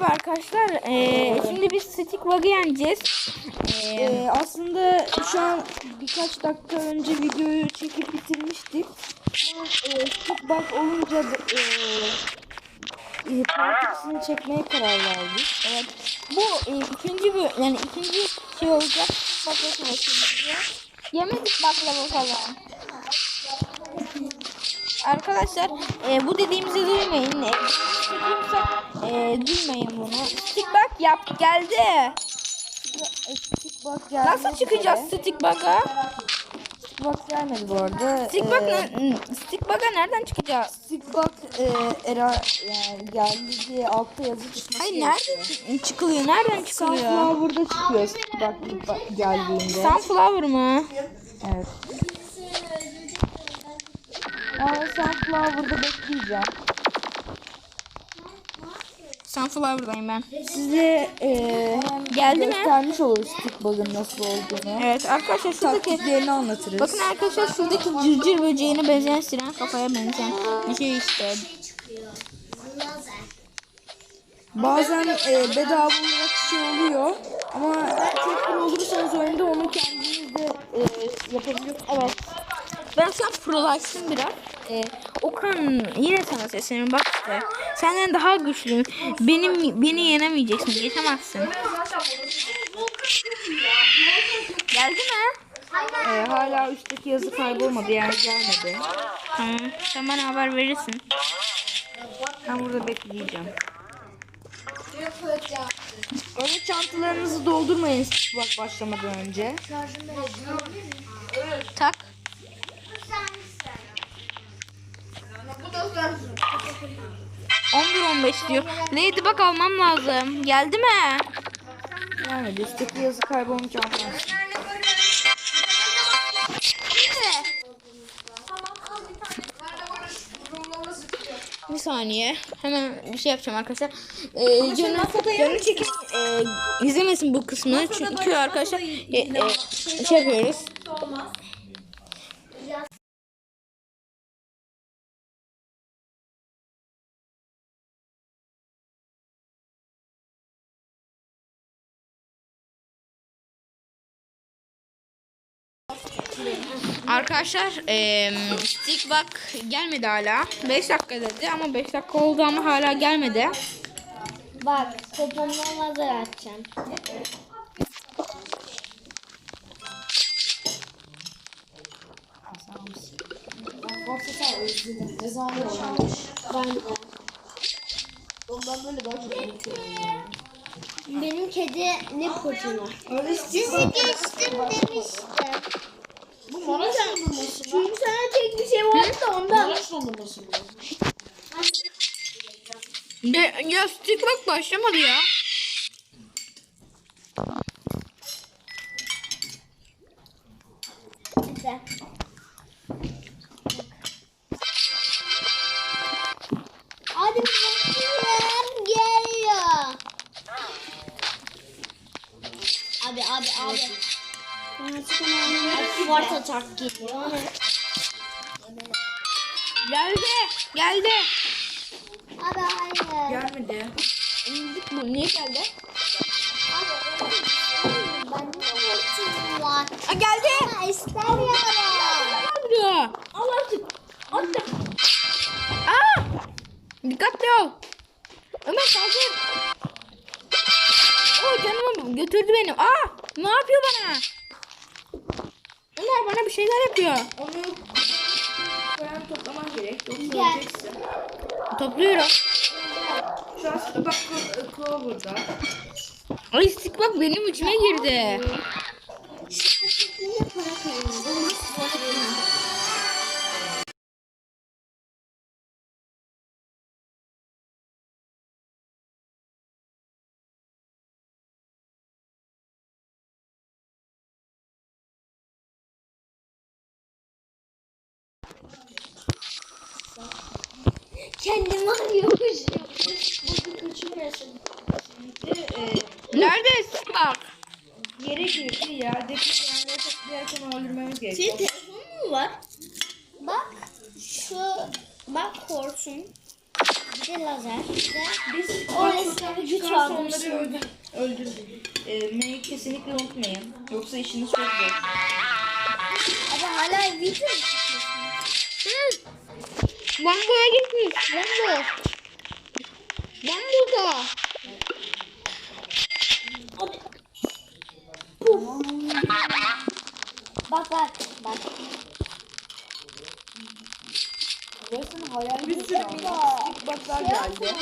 Merhaba arkadaşlar. Ee, şimdi biz Stick Bug'ı yeneceğiz. Ee, Ee, aslında şu an birkaç dakika önce videoyu çekip bitirmiştik. Ama e, stick bug olunca e, e, partisini çekmeye karar verdik. evet. Bu e, ikinci bu yani ikinci şey olacak. Savaşımızda. Yemedik baklava falan. Arkadaşlar e, bu dediğimizi duymayın. E, sıkıyorsak e, duymayın bunu. Stick Bug yap geldi. E, stick bug geldi. Nasıl çıkacağız Stick Bug'a? Stick bug gelmedi bu arada. Stick Ee, Bug ne- Stick Bug'a nereden çıkacağız? Stick bug e, era yani geldi diye altta yazı çıkması Hayır nereden çı- çıkılıyor? Nereden çıkılıyor? Sunflower'da çıkıyor stick bug geldiğinde. Sunflower mı? Evet. Ama Sunflower'da bekleyeceğim. Sunflower'dayım ben. Size e, Geldi mi? göstermiş oluruz stick bug'ın nasıl olduğunu. Evet arkadaşlar şuradaki Taktiklerini anlatırız. bakın arkadaşlar şuradaki cırcır böceğine benzeyen siren kafaya benzeyen bir şey işte. Bazen e, bedava olarak şey oluyor. Ama tekrar olursanız oyunda onu kendiniz de e, yapabiliyorsunuz. Evet. Ben şu an prolaştım biraz. Ee, Okan yine sana sesleniyorum bak işte. Senden daha güçlüyüm. Benim beni yenemeyeceksin. Geçemezsin. Geldi mi? E, hala üstteki yazı kaybolmadı yani gelmedi. Tamam. Sen bana haber verirsin. Ben burada bekleyeceğim. Öyle çantalarınızı doldurmayın bug başlamadan önce. Tak. On bir on beş diyor. Ladybug almam lazım. Geldi mi? Gelmedi. Üstteki yazı kaybolmuş anlarsın. Bir saniye. Hemen bir şey yapacağım arkadaşlar. Ee, canı, canı çekin. E, izlemesin bu kısmını. Çünkü arkadaşlar e, e, şey yapıyoruz. Arkadaşlar eee stick bak gelmedi hala. 5 dakika dedi ama 5 dakika oldu ama hala gelmedi. Bak popomdan lazer atacağım. Ben de. Benim kedi ne kurtunu? Sizi geçtim demiştim. Bu Maraş dondurması Çünkü sana tek bir şey vardı da ondan. De, ya stick bak başlamadı ya. Güzel. Abi abi abi. Sparta tak geliyor. Geldi. Geldi. Abi hayır. Gelmedi. Emzik bu. Niye geldi? Abi? Aa, geldi. Ama istemiyorum. Diyor. Al artık. Attım. Aa! Dikkatli ol. Ömer kaldır. Götürdü benim. Aa! Ne yapıyor bana? Ömer bana bir şeyler yapıyor. Onu falan toplaman gerek. Yoksa Gel. öleceksin. Topluyorum. Şu an stick bug Clover'da. Ay stick bak benim içime girdi. Kendimi arıyormuş. Burada kaçırmıyorsun. Nerede stick bak? Yere girdi. Yerdeki yerleri toplayarken öldürmemiz gerekiyor. telefonun mu var? Bak şu bak hortum. Bir de lazer. Bir de Biz o resmi güç çaldım onları şimdi. öldür, öldürdüm. E, M'yi kesinlikle unutmayın. Yoksa işiniz çok zor. Ama hala video çekiyorsun? Bambuya gitmiş. Bambu. Bambu da. Bak bak bak. Resmen hayal bir sürü baklar Şey geldi.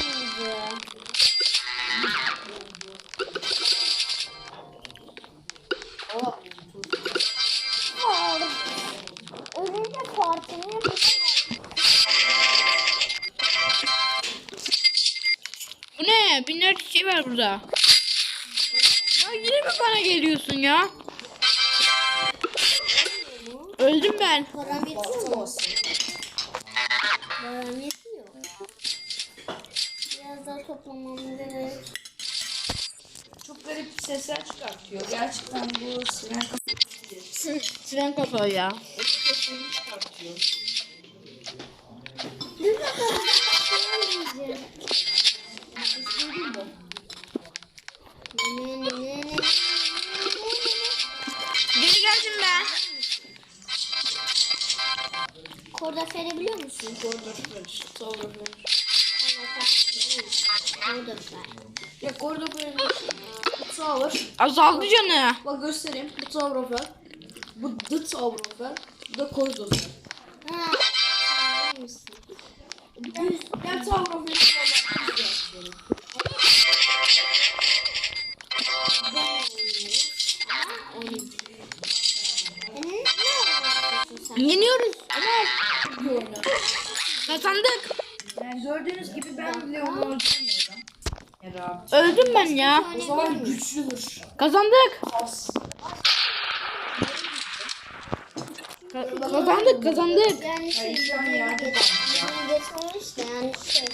Binlerce şey var burada. Ya yine mi bana geliyorsun ya? Öldüm ben. Param yetiyor mu? Param yetiyor. Biraz daha toplamam gerek. Çok garip sesler çıkartıyor. Gerçekten bu siren Siren kapağı ya. sesini çıkartıyor. Ne kadar verebiliyor musun? Korda Flash. Sonra Flash. Korda ver. Ya Korda Flash. Bu Tower. Azaldı canı. Bak göstereyim. Bu Tower of Hell. Bu The Tower of Hell. Bu da of Hell. Ha. sen misin? Düz. Kazandık. Yani gördüğünüz gibi ben bile onu öldürmüyorum. Herhalde. Öldüm ben ya. O zaman güçlüdür. Kazandık. As. Ka- kazandık kazandık. Yani şey, Hayır, şu an yerde de yani şey.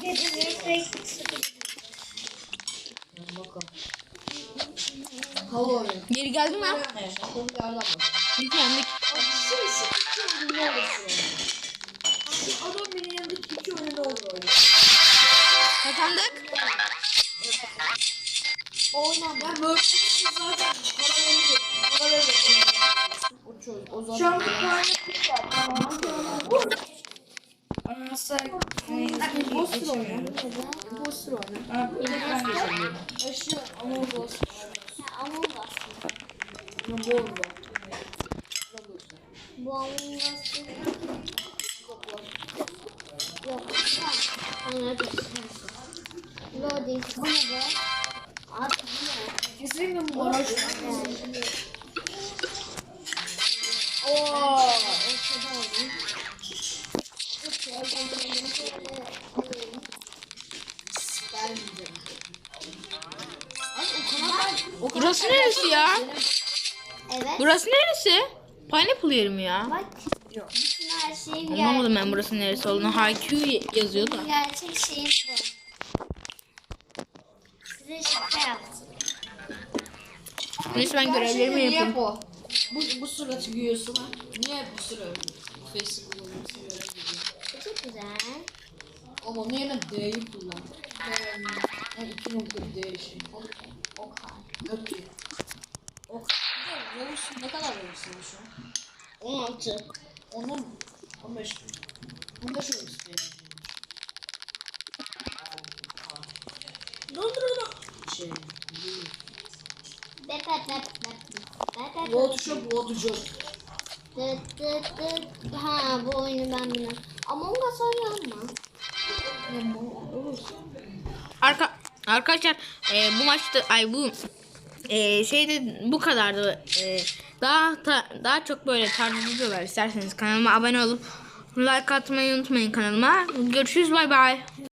Geceleri sürekli sıkıntı. Bakalım. Hava oyunu. Geri. Biz yendik. Şu şu iki oyunu ne olur Oynama. Ben böyle zaten para verecek. Para verecek. O çocuk. O zaman. Şu an bir tane kız var. Tamam. Boster oyunu. Ha, bir de ben geçemiyorum. Aşı o boster. Among Us. Bu oldu? Bu Among Us değil. Yok. Onlar da Loading. Bu ne be? Oo. Ortada olayım. Burası neresi ya? Evet. Burası neresi? Pineapple yerim ya. Bak. Bütün her şeyin Anlamadım ben burası neresi olduğunu. HQ yazıyor da. Gerçek şeyim bu. Size şaka yaptım. Neyse ben görevlerimi Niye yapayım. bu? Bu, bu suratı giyiyorsun ha? Niye bu suratı? Facebook kullanıyorsun. Bu çok güzel. Ama onun yerine D'yi kullan. Yani iki nokta D şey. Ok. Öpü. Ok. Bir de Rose ne kadar Rose'sun şu an? 16. Onun 15 gün. 15 Rose diye. Doldur onu. Şey. Road Job. Dıt dıt dıt. Ha bu oyunu ben bilmem. Among Us bu? Olur. Arka arkadaşlar e, bu maçta ay bu e, şeyde bu kadardı. E, daha ta- daha çok böyle tarzı videolar isterseniz kanalıma abone olup like atmayı unutmayın kanalıma. Görüşürüz bay bay.